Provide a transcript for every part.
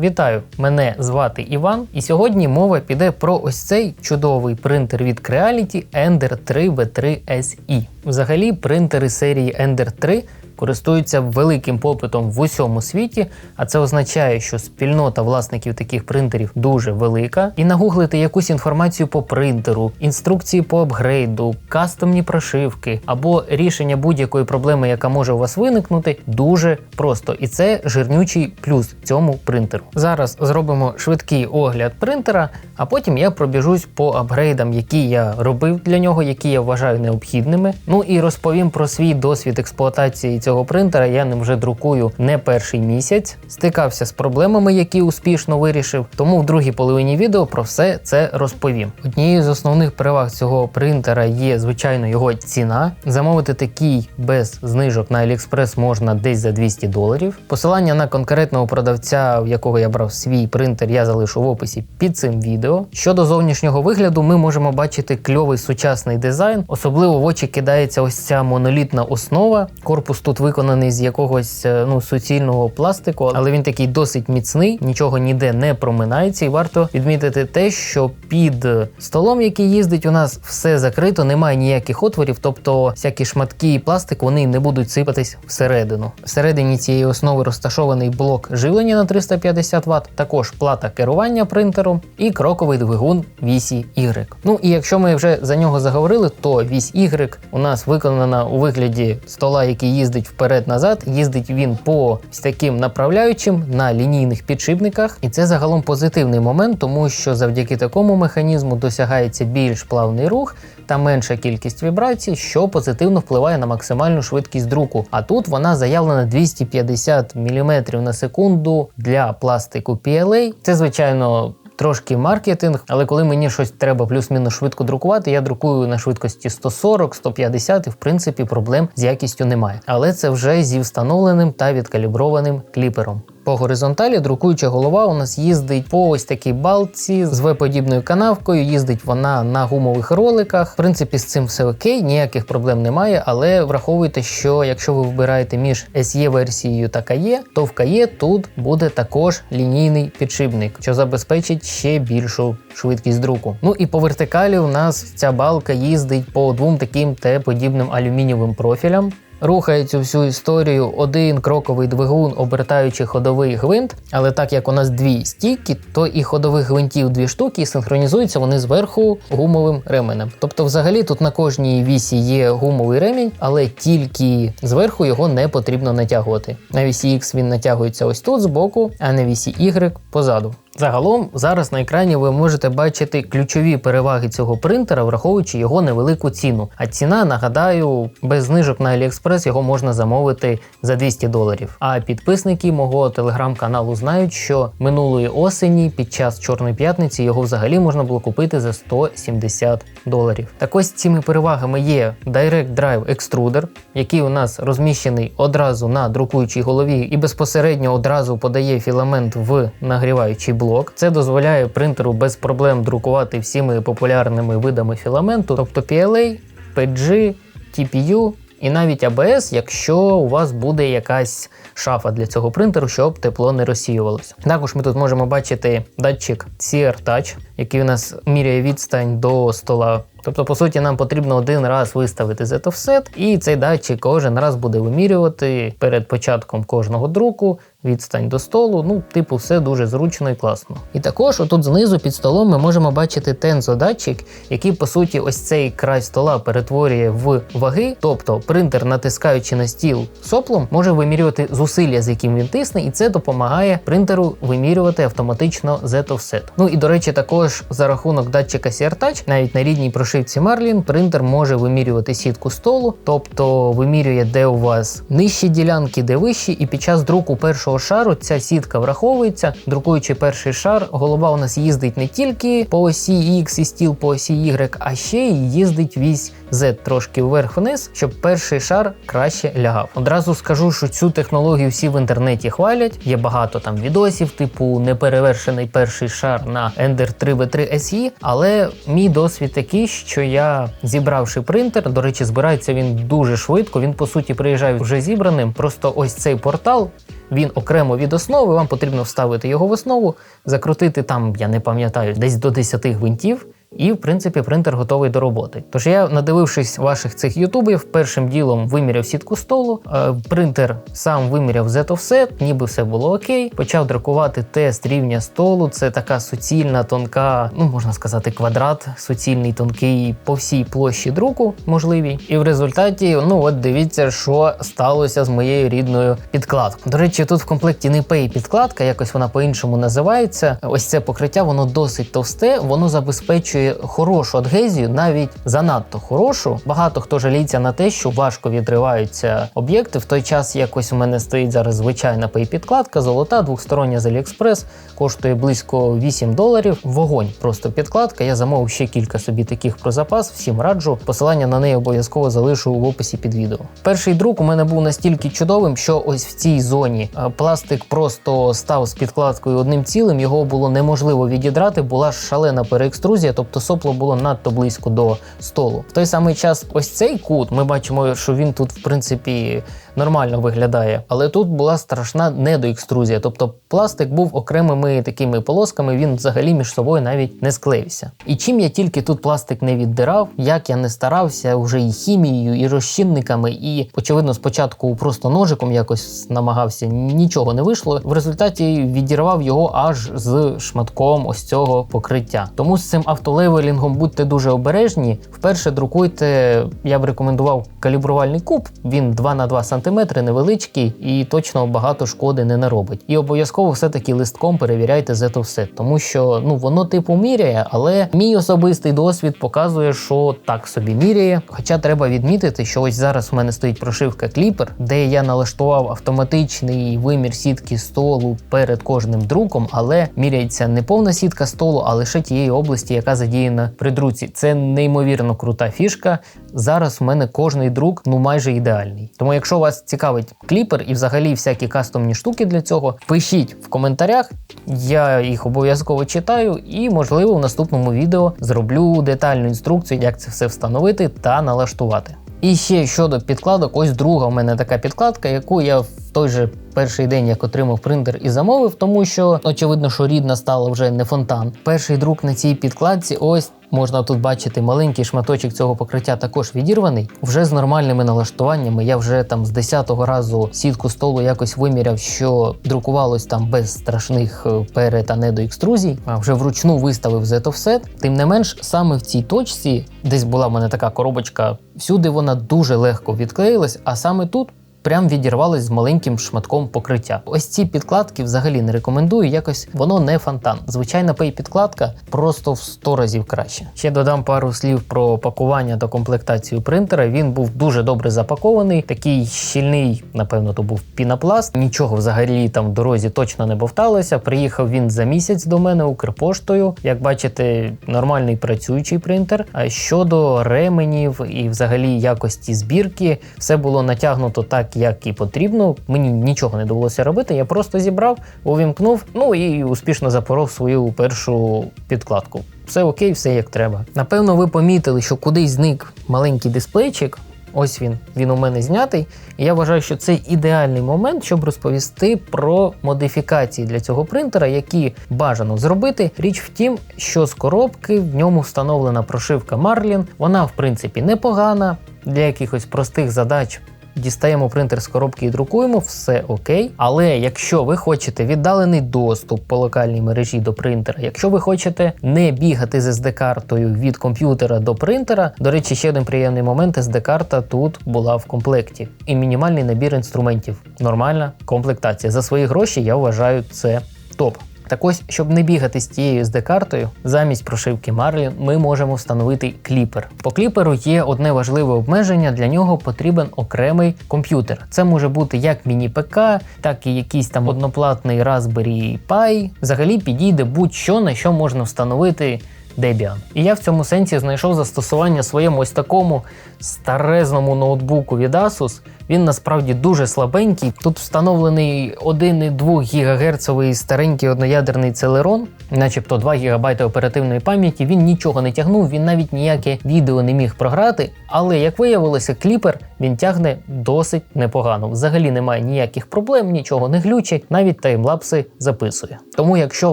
Вітаю! Мене звати Іван, і сьогодні мова піде про ось цей чудовий принтер від Creality Ender 3 V3 SE. Взагалі, принтери серії Ender 3 користуються великим попитом в усьому світі, а це означає, що спільнота власників таких принтерів дуже велика. І нагуглити якусь інформацію по принтеру, інструкції по апгрейду, кастомні прошивки або рішення будь-якої проблеми, яка може у вас виникнути, дуже просто. І це жирнючий плюс цьому принтеру. Зараз зробимо швидкий огляд принтера, а потім я пробіжусь по апгрейдам, які я робив для нього, які я вважаю необхідними. Ну і розповім про свій досвід експлуатації цього принтера. Я ним вже друкую не перший місяць. Стикався з проблемами, які успішно вирішив. Тому в другій половині відео про все це розповім. Однією з основних переваг цього принтера є, звичайно, його ціна. Замовити такий без знижок на AliExpress можна десь за 200 доларів. Посилання на конкретного продавця, в якого я брав свій принтер, я залишу в описі під цим відео. Щодо зовнішнього вигляду, ми можемо бачити кльовий сучасний дизайн. Особливо в очі кидається ось ця монолітна основа. Корпус тут виконаний з якогось е, ну суцільного пластику, але він такий досить міцний, нічого ніде не проминається. І варто відмітити те, що під столом, який їздить, у нас все закрито, немає ніяких отворів, тобто всякі шматки пластику вони не будуть сипатись всередину. Всередині цієї основи розташований блок живлення на 350 Вт, також плата керування принтером і кроковий двигун вісі Y. Ну і якщо ми вже за нього заговорили, то вісь Y у нас виконана у вигляді стола, який їздить вперед-назад. Їздить він по таким направляючим на лінійних підшипниках, і це загалом позитивний момент, тому що завдяки такому механізму досягається більш плавний рух та менша кількість вібрацій, що позитивно впливає на максимальну швидкість друку. А тут вона заявлена 250 мм на секунду для пластику PLA. Це звичайно. Трошки маркетинг, але коли мені щось треба плюс-мінус швидко друкувати, я друкую на швидкості 140-150 і в принципі проблем з якістю немає. Але це вже зі встановленим та відкаліброваним кліпером. По горизонталі друкуюча голова у нас їздить по ось такій балці з В-подібною канавкою. Їздить вона на гумових роликах. В принципі, з цим все окей, ніяких проблем немає. Але враховуйте, що якщо ви вибираєте між SE версією та KE, то в KE тут буде також лінійний підшипник, що забезпечить ще більшу швидкість друку. Ну і по вертикалі у нас ця балка їздить по двом таким Т-подібним алюмінієвим профілям. Рухає цю всю історію один кроковий двигун, обертаючи ходовий гвинт. Але так як у нас дві стійки, то і ходових гвинтів дві штуки, і синхронізуються вони зверху гумовим ременем. Тобто, взагалі, тут на кожній вісі є гумовий ремінь, але тільки зверху його не потрібно натягувати. На вісі X він натягується ось тут збоку, а на вісі Y позаду. Загалом, зараз на екрані ви можете бачити ключові переваги цього принтера, враховуючи його невелику ціну. А ціна, нагадаю, без знижок на AliExpress його можна замовити за 200 доларів. А підписники мого телеграм-каналу знають, що минулої осені під час Чорної п'ятниці його взагалі можна було купити за 170 доларів. Так ось цими перевагами є Direct Drive Extruder, який у нас розміщений одразу на друкуючій голові і безпосередньо одразу подає філамент в нагріваючий блок. Це дозволяє принтеру без проблем друкувати всіми популярними видами філаменту, тобто PLA, PG, TPU і навіть ABS, якщо у вас буде якась шафа для цього принтеру, щоб тепло не розсіювалося. Також ми тут можемо бачити датчик CR Touch, який у нас міряє відстань до стола. Тобто, по суті, нам потрібно один раз виставити Z-offset, і цей датчик кожен раз буде вимірювати перед початком кожного друку відстань до столу. Ну, типу, все дуже зручно і класно. І також отут знизу під столом ми можемо бачити тензодатчик, який, по суті, ось цей край стола перетворює в ваги. Тобто принтер, натискаючи на стіл соплом, може вимірювати зусилля, з яким він тисне, і це допомагає принтеру вимірювати автоматично Z-offset. Ну і до речі, також за рахунок датчика CR Touch, навіть на рідній прошивці Marlin, принтер може вимірювати сітку столу, тобто вимірює, де у вас нижчі ділянки, де вищі, і під час друку першого шару ця сітка враховується. Друкуючи перший шар, голова у нас їздить не тільки по осі X і стіл по осі Y, а ще й їздить вісь Z трошки вверх-вниз, щоб перший шар краще лягав. Одразу скажу, що цю технологію всі в інтернеті хвалять. Є багато там відосів, типу неперевершений перший шар на Ender 3 V3 SE, але мій досвід такий, що я зібравши принтер, до речі, збирається він дуже швидко. Він по суті приїжджає вже зібраним. Просто ось цей портал Він окремо від основи, вам потрібно вставити його в основу, закрутити там, я не пам'ятаю, десь до 10 гвинтів. І, в принципі, принтер готовий до роботи. Тож я, надивившись ваших цих ютубів, першим ділом виміряв сітку столу. Е, принтер сам виміряв Z-offset, ніби все було окей. Почав друкувати тест рівня столу. Це така суцільна, тонка, ну можна сказати, квадрат, суцільний тонкий по всій площі друку можливій. І в результаті, ну от дивіться, що сталося з моєю рідною підкладкою. До речі, тут в комплекті не пей підкладка, якось вона по-іншому називається. Ось це покриття, воно досить товсте, воно забезпечує хорошу адгезію, навіть занадто хорошу. Багато хто жаліється на те, що важко відриваються об'єкти. В той час якось у мене стоїть зараз звичайна пей-підкладка, золота, двохстороння з AliExpress, коштує близько 8 доларів. Вогонь просто підкладка. Я замовив ще кілька собі таких про запас. Всім раджу. Посилання на неї обов'язково залишу в описі під відео. Перший друк у мене був настільки чудовим, що ось в цій зоні е, пластик просто став з підкладкою одним цілим. Його було неможливо відідрати. Була шалена переекструзія, тобто тобто сопло було надто близько до столу. В той самий час, ось цей кут, ми бачимо, що він тут, в принципі, нормально виглядає. Але тут була страшна недоекструзія, тобто пластик був окремими такими полосками, він взагалі між собою навіть не склеївся. І чим я тільки тут пластик не віддирав, як я не старався вже і хімією, і розчинниками, і очевидно, спочатку просто ножиком якось намагався, нічого не вийшло. В результаті відірвав його аж з шматком ось цього покриття. Тому з цим автолевелінгом будьте дуже обережні. Вперше друкуйте, я б рекомендував калібрувальний куб. Він 2 на 2 см сантиметри невеличкий і точно багато шкоди не наробить. І обов'язково все-таки листком перевіряйте z все, тому що ну воно типу міряє, але мій особистий досвід показує, що так собі міряє. Хоча треба відмітити, що ось зараз у мене стоїть прошивка Clipper, де я налаштував автоматичний вимір сітки столу перед кожним друком, але міряється не повна сітка столу, а лише тієї області, яка задіяна при друці. Це неймовірно крута фішка. Зараз у мене кожний друк ну майже ідеальний. Тому, якщо вас цікавить кліпер і взагалі всякі кастомні штуки для цього, пишіть в коментарях, я їх обов'язково читаю, і, можливо, в наступному відео зроблю детальну інструкцію, як це все встановити та налаштувати. І ще щодо підкладок, ось друга у мене така підкладка, яку я в той же перший день як отримав принтер і замовив, тому що очевидно, що рідна стала вже не фонтан. Перший друк на цій підкладці, ось можна тут бачити маленький шматочок цього покриття, також відірваний. Вже з нормальними налаштуваннями. Я вже там з 10-го разу сітку столу якось виміряв, що друкувалось там без страшних е, пере та недоекструзій. А вже вручну виставив Z-offset. Тим не менш, саме в цій точці, десь була в мене така коробочка, всюди вона дуже легко відклеїлась, а саме тут прям відірвались з маленьким шматком покриття. Ось ці підкладки взагалі не рекомендую, якось воно не фонтан. Звичайна пей-підкладка просто в 100 разів краще. Ще додам пару слів про пакування та комплектацію принтера. Він був дуже добре запакований, такий щільний, напевно, то був пінопласт. Нічого взагалі там в дорозі точно не бовталося. Приїхав він за місяць до мене Укрпоштою. Як бачите, нормальний працюючий принтер. А щодо ременів і взагалі якості збірки, все було натягнуто так як і потрібно. Мені нічого не довелося робити. Я просто зібрав, увімкнув, ну і успішно запоров свою першу підкладку. Все окей, все як треба. Напевно, ви помітили, що кудись зник маленький дисплейчик. Ось він, він у мене знятий. І я вважаю, що це ідеальний момент, щоб розповісти про модифікації для цього принтера, які бажано зробити. Річ в тім, що з коробки в ньому встановлена прошивка Marlin. Вона, в принципі, непогана для якихось простих задач дістаємо принтер з коробки і друкуємо, все окей. Але якщо ви хочете віддалений доступ по локальній мережі до принтера, якщо ви хочете не бігати з SD-картою від комп'ютера до принтера, до речі, ще один приємний момент: SD-карта тут була в комплекті. І мінімальний набір інструментів. Нормальна комплектація. За свої гроші я вважаю це топ. Так ось, щоб не бігати з тією SD-картою, замість прошивки Marlin ми можемо встановити кліпер. По кліперу є одне важливе обмеження, для нього потрібен окремий комп'ютер. Це може бути як міні-ПК, так і якийсь там одноплатний Raspberry Pi. Взагалі підійде будь-що на що можна встановити. Debian. І я в цьому сенсі знайшов застосування своєму ось такому старезному ноутбуку від Asus. Він насправді дуже слабенький. Тут встановлений 1,2 ГГц старенький одноядерний Celeron, начебто 2 ГБ оперативної пам'яті. Він нічого не тягнув, він навіть ніяке відео не міг програти. Але як виявилося, кліпер він тягне досить непогано. Взагалі немає ніяких проблем, нічого не глючить, навіть таймлапси записує. Тому, якщо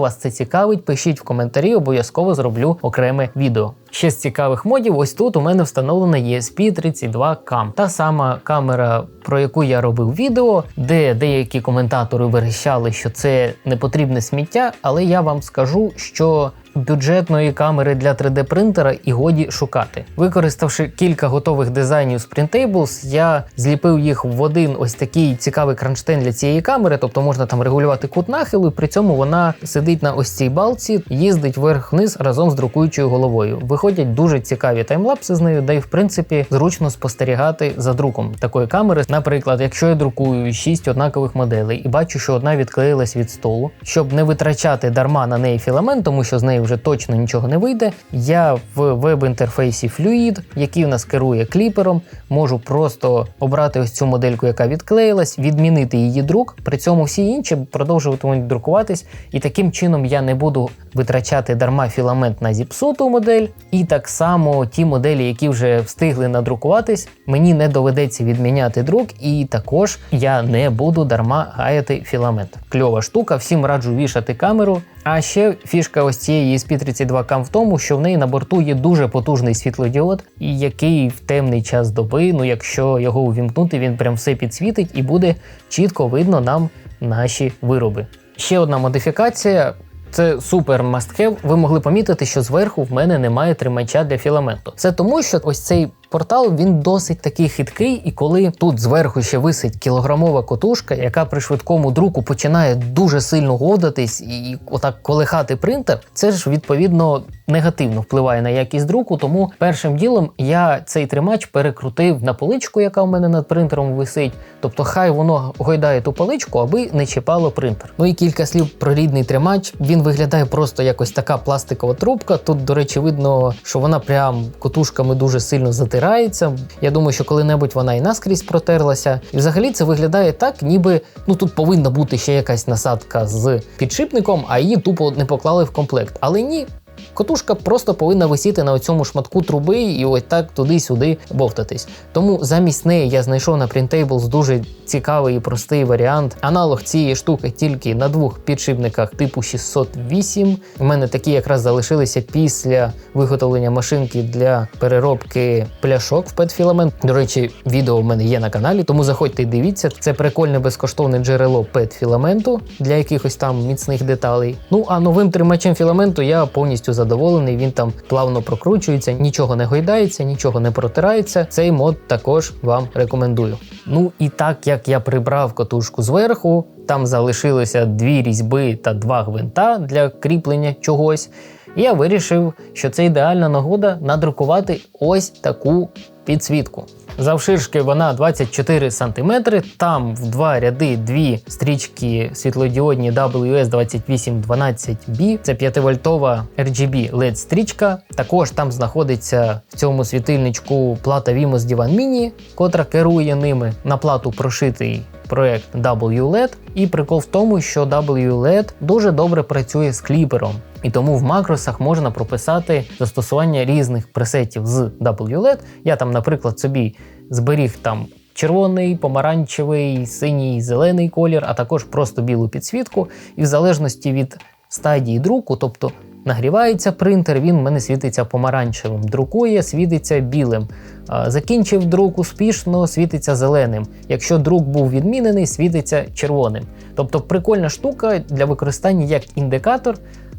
вас це цікавить, пишіть в коментарі, обов'язково зроблю окреме відео. Ще з цікавих модів, ось тут у мене встановлена ESP32 Cam. Та сама камера, про яку я робив відео, де деякі коментатори верещали, що це не потрібне сміття, але я вам скажу, що бюджетної камери для 3D принтера і годі шукати. Використавши кілька готових дизайнів з Printables, я зліпив їх в один ось такий цікавий кронштейн для цієї камери, тобто можна там регулювати кут нахилу, і при цьому вона сидить на ось цій балці, їздить вверх-вниз разом з друкуючою головою. Виходять дуже цікаві таймлапси з нею, де й в принципі зручно спостерігати за друком такої камери. Наприклад, якщо я друкую 6 однакових моделей і бачу, що одна відклеїлась від столу, щоб не витрачати дарма на неї філамент, тому що з неї вже точно нічого не вийде. Я в веб-інтерфейсі Fluid, який у нас керує кліпером, можу просто обрати ось цю модельку, яка відклеїлась, відмінити її друк. При цьому всі інші продовжуватимуть друкуватись, і таким чином я не буду витрачати дарма філамент на зіпсуту модель. І так само ті моделі, які вже встигли надрукуватись, мені не доведеться відміняти друк, і також я не буду дарма гаяти філамент. Кльова штука, всім раджу вішати камеру. А ще фішка ось цієї ESP32 Cam в тому, що в неї на борту є дуже потужний світлодіод, який в темний час доби, ну якщо його увімкнути, він прям все підсвітить і буде чітко видно нам наші вироби. Ще одна модифікація. Це супер must-have. Ви могли помітити, що зверху в мене немає тримача для філаменту. Це тому, що ось цей портал він досить такий хиткий, і коли тут зверху ще висить кілограмова котушка, яка при швидкому друку починає дуже сильно годатись і отак колихати принтер, це ж відповідно негативно впливає на якість друку. Тому першим ділом я цей тримач перекрутив на поличку, яка у мене над принтером висить. Тобто, хай воно гойдає ту поличку, аби не чіпало принтер. Ну і кілька слів про рідний тримач. Він виглядає просто якось така пластикова трубка. Тут, до речі, видно, що вона прям котушками дуже сильно затирається. Я думаю, що коли-небудь вона і наскрізь протерлася. І взагалі це виглядає так, ніби ну тут повинна бути ще якась насадка з підшипником, а її тупо не поклали в комплект. Але ні, Котушка просто повинна висіти на цьому шматку труби і ось так туди-сюди бовтатись. Тому замість неї я знайшов на Printables дуже цікавий і простий варіант. Аналог цієї штуки тільки на двох підшипниках типу 608. У мене такі якраз залишилися після виготовлення машинки для переробки пляшок в петфіламент. До речі, відео в мене є на каналі, тому заходьте і дивіться. Це прикольне безкоштовне джерело пет-філаменту для якихось там міцних деталей. Ну а новим тримачем філаменту я повністю задоволений. Він там плавно прокручується, нічого не гойдається, нічого не протирається. Цей мод також вам рекомендую. Ну і так як я прибрав котушку зверху, там залишилося дві різьби та два гвинта для кріплення чогось. Я вирішив, що це ідеальна нагода надрукувати ось таку підсвітку. Завширшки вона 24 см, там в два ряди дві стрічки світлодіодні WS2812B, це 5-вольтова RGB LED стрічка. Також там знаходиться в цьому світильничку плата Vimos Divan Mini, котра керує ними. На плату прошитий проект WLED. І прикол в тому, що WLED дуже добре працює з кліпером. І тому в макросах можна прописати застосування різних пресетів з WLED. Я там, наприклад, собі зберіг там червоний, помаранчевий, синій, зелений колір, а також просто білу підсвітку. І в залежності від стадії друку, тобто нагрівається принтер, він в мене світиться помаранчевим, друкує, світиться білим. Закінчив друк успішно, світиться зеленим. Якщо друк був відмінений, світиться червоним. Тобто прикольна штука для використання як індикатор.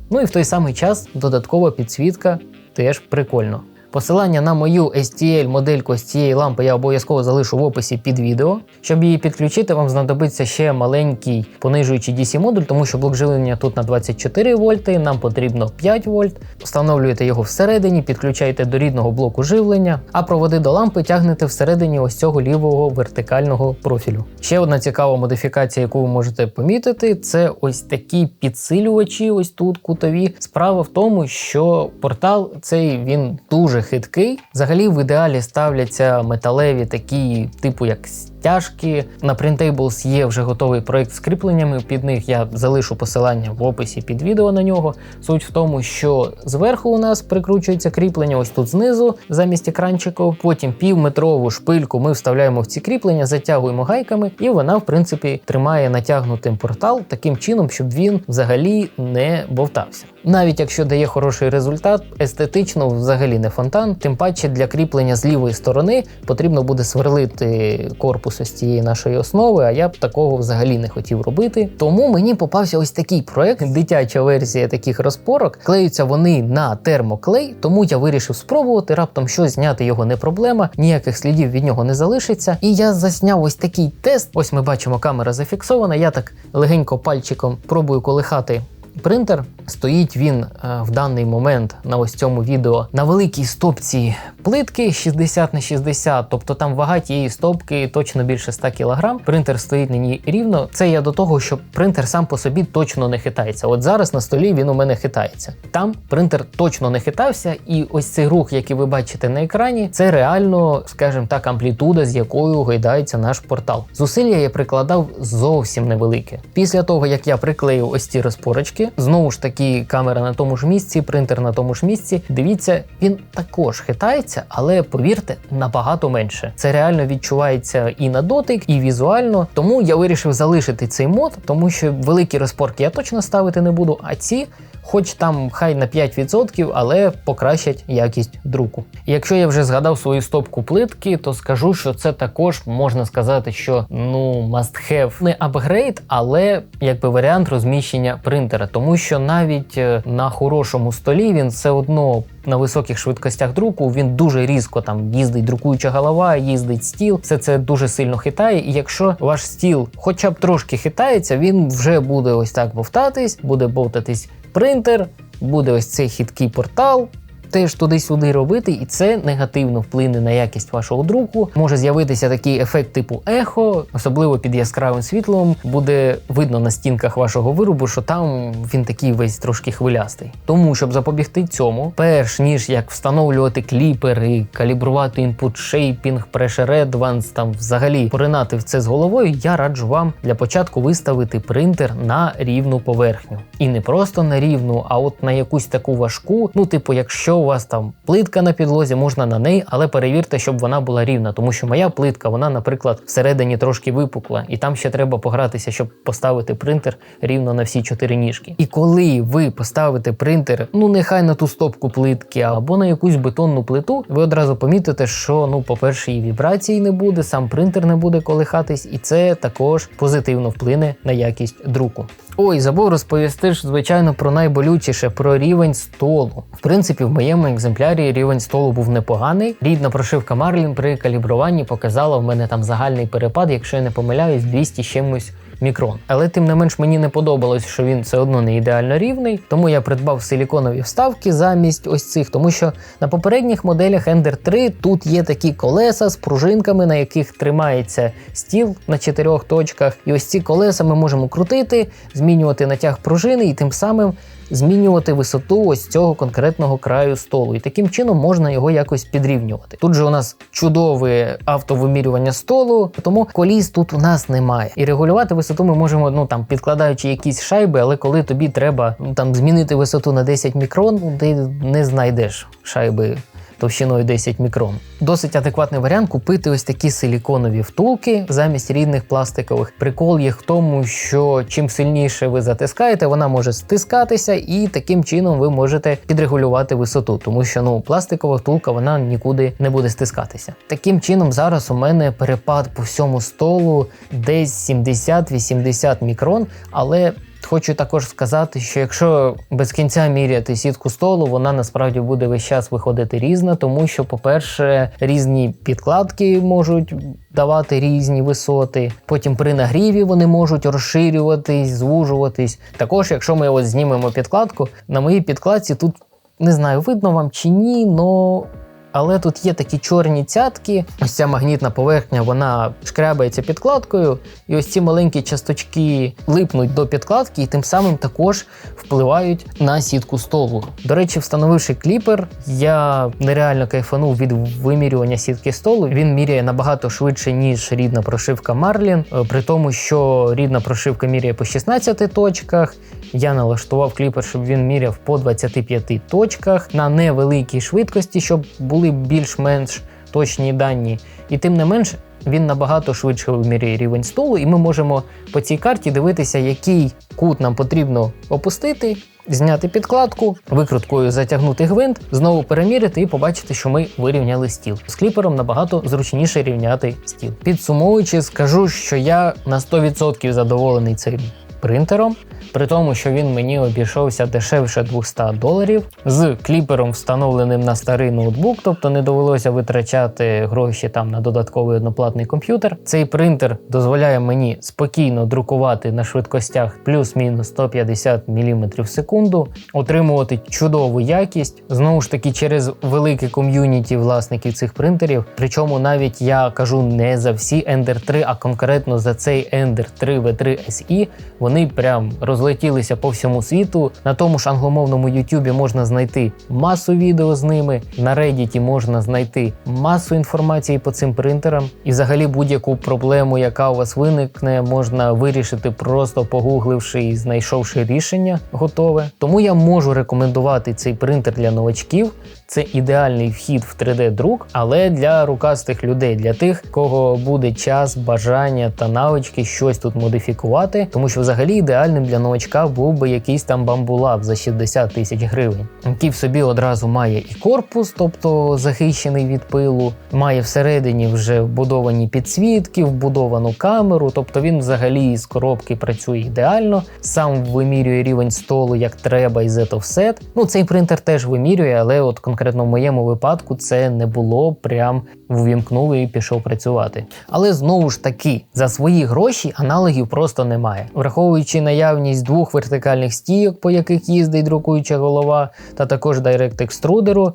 Ну і в той самий час додаткова підсвітка теж прикольно. Посилання на мою STL модельку з цієї лампи я обов'язково залишу в описі під відео. Щоб її підключити, вам знадобиться ще маленький понижуючий DC модуль, тому що блок живлення тут на 24 вольти, нам потрібно 5 вольт. Встановлюєте його всередині, підключаєте до рідного блоку живлення, а проводи до лампи тягнете всередині ось цього лівого вертикального профілю. Ще одна цікава модифікація, яку ви можете помітити, це ось такі підсилювачі, ось тут кутові. Справа в тому, що портал цей він дуже дуже хиткий. Взагалі в ідеалі ставляться металеві такі, типу як тяжкі. На Printables є вже готовий проект з кріпленнями. Під них я залишу посилання в описі під відео на нього. Суть в тому, що зверху у нас прикручується кріплення, ось тут знизу, замість екранчику. Потім півметрову шпильку ми вставляємо в ці кріплення, затягуємо гайками, і вона, в принципі, тримає натягнутим портал таким чином, щоб він взагалі не бовтався. Навіть якщо дає хороший результат, естетично взагалі не фонтан. Тим паче для кріплення з лівої сторони потрібно буде сверлити корпус ось цієї нашої основи. А я б такого взагалі не хотів робити. Тому мені попався ось такий проект, дитяча версія таких розпорок. Клеються вони на термоклей, тому я вирішив спробувати. Раптом щось зняти його не проблема, ніяких слідів від нього не залишиться. І я засняв ось такий тест. Ось ми бачимо, камера зафіксована. Я так легенько пальчиком пробую колихати принтер. Стоїть він е, в даний момент на ось цьому відео на великій стопці плитки 60 на 60, тобто там вага тієї стопки точно більше 100 кг. Принтер стоїть на ній рівно. Це я до того, що принтер сам по собі точно не хитається. От зараз на столі він у мене хитається. Там принтер точно не хитався, і ось цей рух, який ви бачите на екрані, це реально, скажімо так, амплітуда, з якою гойдається наш портал. Зусилля я прикладав зовсім невелике. Після того, як я приклеїв ось ці розпорочки, знову ж таки камера на тому ж місці, принтер на тому ж місці. Дивіться, він також хитається, але повірте, набагато менше. Це реально відчувається і на дотик, і візуально. Тому я вирішив залишити цей мод, тому що великі розпорки я точно ставити не буду, а ці хоч там хай на 5%, але покращать якість друку. Якщо я вже згадав свою стопку плитки, то скажу, що це також можна сказати, що ну must have не апгрейд, але якби варіант розміщення принтера, тому що навіть е, на хорошому столі він все одно. На високих швидкостях друку він дуже різко там їздить друкуюча голова, їздить стіл. Все це дуже сильно хитає. І якщо ваш стіл, хоча б трошки хитається, він вже буде ось так бовтатись, буде бовтатись принтер, буде ось цей хиткий портал. Теж туди-сюди робити, і це негативно вплине на якість вашого друку. Може з'явитися такий ефект типу ехо, особливо під яскравим світлом, буде видно на стінках вашого виробу, що там він такий весь трошки хвилястий. Тому, щоб запобігти цьому, перш ніж як встановлювати кліпери, калібрувати інпут шейпінг, Pressure Advance, там взагалі поринати в це з головою, я раджу вам для початку виставити принтер на рівну поверхню. І не просто на рівну, а от на якусь таку важку. Ну, типу, якщо у вас там плитка на підлозі, можна на неї, але перевірте, щоб вона була рівна, тому що моя плитка, вона, наприклад, всередині трошки випукла, і там ще треба погратися, щоб поставити принтер рівно на всі чотири ніжки. І коли ви поставите принтер, ну нехай на ту стопку плитки або на якусь бетонну плиту, ви одразу помітите, що ну, по-перше, і вібрації не буде, сам принтер не буде колихатись, і це також позитивно вплине на якість друку. Ой, забув розповісти ж, звичайно, про найболючіше про рівень столу. В принципі, в моєму екземплярі рівень столу був непоганий. Рідна прошивка Marlin при калібруванні показала в мене там загальний перепад, якщо я не помиляюсь, 200 чимось мікрон. Але тим не менш мені не подобалось, що він все одно не ідеально рівний, тому я придбав силіконові вставки замість ось цих, тому що на попередніх моделях Ender 3 тут є такі колеса з пружинками, на яких тримається стіл на чотирьох точках. І ось ці колеса ми можемо крутити, змінювати натяг пружини і тим самим змінювати висоту ось цього конкретного краю столу, і таким чином можна його якось підрівнювати. Тут же у нас чудове автовимірювання столу, тому коліс тут у нас немає. І регулювати висоту ми можемо, ну там підкладаючи якісь шайби, але коли тобі треба ну, там змінити висоту на 10 мікрон, ну, ти не знайдеш шайби товщиною 10 мікрон. Досить адекватний варіант купити ось такі силіконові втулки замість рідних пластикових. Прикол їх в тому, що чим сильніше ви затискаєте, вона може стискатися, і таким чином ви можете підрегулювати висоту, тому що ну пластикова втулка вона нікуди не буде стискатися. Таким чином, зараз у мене перепад по всьому столу десь 70-80 мікрон, але Хочу також сказати, що якщо без кінця міряти сітку столу, вона насправді буде весь час виходити різна, тому що, по-перше, різні підкладки можуть давати різні висоти. Потім при нагріві вони можуть розширюватись, звужуватись. Також, якщо ми ось знімемо підкладку, на моїй підкладці тут не знаю, видно вам чи ні, але але тут є такі чорні цятки. Ось ця магнітна поверхня, вона шкрябається підкладкою, і ось ці маленькі часточки липнуть до підкладки, і тим самим також впливають на сітку столу. До речі, встановивши кліпер, я нереально кайфанув від вимірювання сітки столу. Він міряє набагато швидше, ніж рідна прошивка Marlin, е, при тому, що рідна прошивка міряє по 16 точках. Я налаштував кліпер, щоб він міряв по 25 точках на невеликій швидкості, щоб були більш-менш точні дані. І тим не менш, він набагато швидше вимірює рівень столу, і ми можемо по цій карті дивитися, який кут нам потрібно опустити. Зняти підкладку, викруткою затягнути гвинт, знову переміряти і побачити, що ми вирівняли стіл. З кліпером набагато зручніше рівняти стіл. Підсумовуючи, скажу, що я на 100% задоволений цим принтером, при тому, що він мені обійшовся дешевше 200 доларів з кліпером, встановленим на старий ноутбук, тобто не довелося витрачати гроші там на додатковий одноплатний комп'ютер. Цей принтер дозволяє мені спокійно друкувати на швидкостях плюс-мінус 150 мм в секунду, отримувати чудову якість. Знову ж таки, через велике ком'юніті власників цих принтерів. Причому навіть я кажу не за всі Ender 3, а конкретно за цей Ender 3 V3 SE, вони прям розлетілися по всьому світу. На тому ж англомовному YouTube можна знайти масу відео з ними. На Reddit можна знайти масу інформації по цим принтерам. І взагалі будь-яку проблему, яка у вас виникне, можна вирішити просто погугливши і знайшовши рішення готове. Тому я можу рекомендувати цей принтер для новачків. Це ідеальний вхід в 3D-друк, але для рукастих людей, для тих, кого буде час, бажання та навички щось тут модифікувати, тому що взагалі ідеальним для новачка був би якийсь там бамбулап за 60 тисяч гривень, який в собі одразу має і корпус, тобто захищений від пилу, має всередині вже вбудовані підсвітки, вбудовану камеру, тобто він взагалі з коробки працює ідеально, сам вимірює рівень столу як треба і offset. Ну цей принтер теж вимірює, але от конкретно в моєму випадку це не було прям ввімкнув і пішов працювати. Але знову ж таки, за свої гроші аналогів просто немає. Враховуючи наявність двох вертикальних стійок, по яких їздить друкуюча голова, та також Direct екструдеру,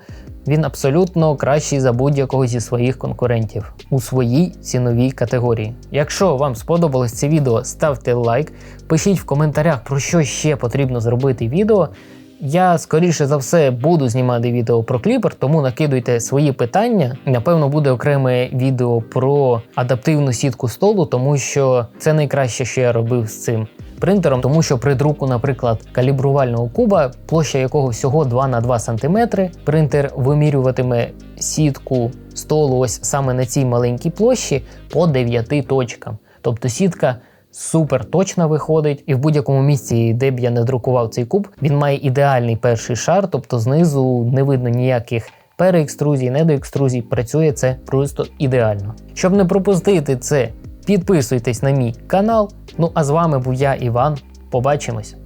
він абсолютно кращий за будь-якого зі своїх конкурентів у своїй ціновій категорії. Якщо вам сподобалось це відео, ставте лайк, пишіть в коментарях, про що ще потрібно зробити відео. Я скоріше за все буду знімати відео про кліпер, тому накидуйте свої питання. Напевно, буде окреме відео про адаптивну сітку столу, тому що це найкраще, що я робив з цим принтером, тому що при друку, наприклад, калібрувального куба, площа якого всього 2 на 2 см, принтер вимірюватиме сітку столу ось саме на цій маленькій площі по 9 точкам. Тобто сітка супер точно виходить, і в будь-якому місці, де б я не друкував цей куб, він має ідеальний перший шар, тобто знизу не видно ніяких переекструзій, недоекструзій. Працює це просто ідеально. Щоб не пропустити це, підписуйтесь на мій канал. Ну а з вами був я, Іван. Побачимось!